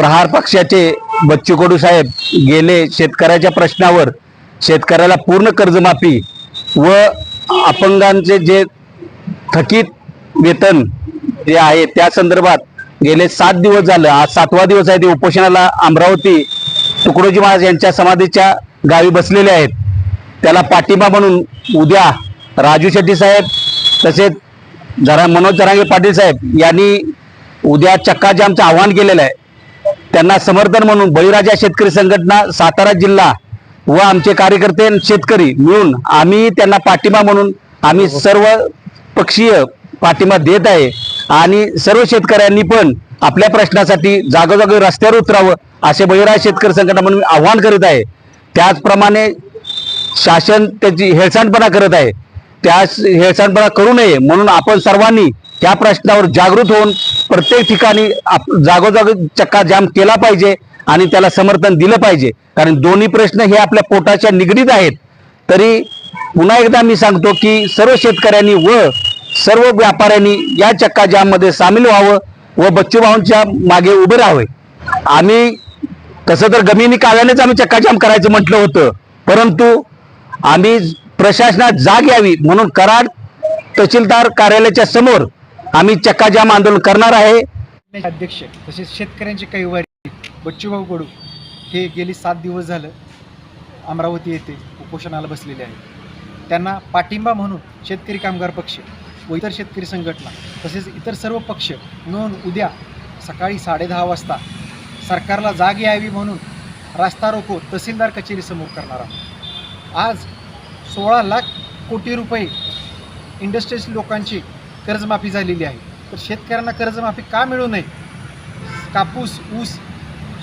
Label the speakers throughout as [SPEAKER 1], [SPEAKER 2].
[SPEAKER 1] प्रहार पक्षाचे बच्चू कडू साहेब गेले शेतकऱ्याच्या प्रश्नावर शेतकऱ्याला पूर्ण कर्जमाफी व अपंगांचे जे थकीत वेतन जे आहे त्या संदर्भात गेले सात दिवस झालं. आज सातवा दिवस आहे ते उपोषणाला अमरावती तुकडोजी महाराज यांच्या समाधीच्या गावी बसलेले आहेत. त्याला पाठिंबा म्हणून उद्या राजू शेट्टी साहेब तसेच जरा मनोज जरांगे पाटील साहेब यांनी उद्या चक्काजामचं आवाहन केलेलं आहे. त्यांना समर्थन म्हणून बळीराजा शेतकरी संघटना सातारा जिल्हा व आमचे कार्यकर्ते शेतकरी मिळून आम्ही त्यांना पाठिंबा म्हणून आम्ही सर्व पक्षीय पाठिंबा देत आहे. आणि सर्व शेतकऱ्यांनी पण आपल्या प्रश्नासाठी जागोजागी रस्त्यावर उतरावं असे बळीराजा शेतकरी संघटना म्हणून आव्हान करीत आहे. त्याचप्रमाणे शासन त्याची हेळसांडपणा करत आहे. त्या हेळसांडपणा करू नये म्हणून आपण सर्वांनी त्या प्रश्नावर जागृत होऊन प्रत्येक ठिकाणी आप- जागोजागी चक्का जाम केला पाहिजे आणि त्याला समर्थन दिलं पाहिजे. कारण दोन्ही प्रश्न हे आपल्या पोटाच्या निगडीत आहेत. तरी पुन्हा एकदा मी सांगतो की सर्व शेतकऱ्यांनी व सर्व व्यापाऱ्यांनी या चक्का जाममध्ये सामील व्हावं व बच्चूभाऊंच्या मागे उभे राहावे. आम्ही तसं तर गमिनी काव्यानेच आम्ही चक्काजाम करायचं म्हटलं होतं. परंतु आम्ही प्रशासनात जाग यावी म्हणून कराड तहसीलदार कार्यालयाच्या समोर आम्ही चक्काजाम आंदोलन करणार आहे.
[SPEAKER 2] अध्यक्ष तसेच शेतकऱ्यांचे काही वारी बच्चूभाऊ कडू हे गेली सात दिवस झालं अमरावती येथे उपोषणाला बसलेले आहेत. त्यांना पाठिंबा म्हणून शेतकरी कामगार पक्ष व इतर शेतकरी संघटना तसेच इतर सर्व पक्ष मिळून उद्या सकाळी साडेदहा वाजता सरकारला जाग यावी म्हणून रास्ता रोको तहसीलदार कचेरीसमोर करणार आहोत. आज सोळा लाख कोटी रुपये इंडस्ट्रीज लोकांची कर्जमाफी झालेली आहे. तर शेतकऱ्यांना कर्जमाफी का मिळू नये? कापूस ऊस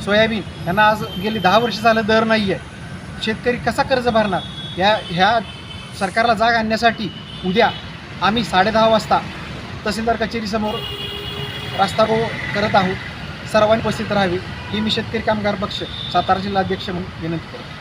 [SPEAKER 2] सोयाबीन यांना आज गेली दहा वर्ष झालं दर नाही आहे शेतकरी कसा कर्ज भरणार? ह्या ह्या सरकारला जाग आणण्यासाठी उद्या आम्ही साडेदहा वाजता तहसीलदार कचेरीसमोर रास्ता गो करत आहोत. सर्वांनी उपस्थित राहावी. ही मी शेतकरी कामगार पक्ष सातारा जिल्हा अध्यक्ष म्हणून विनंती करतो.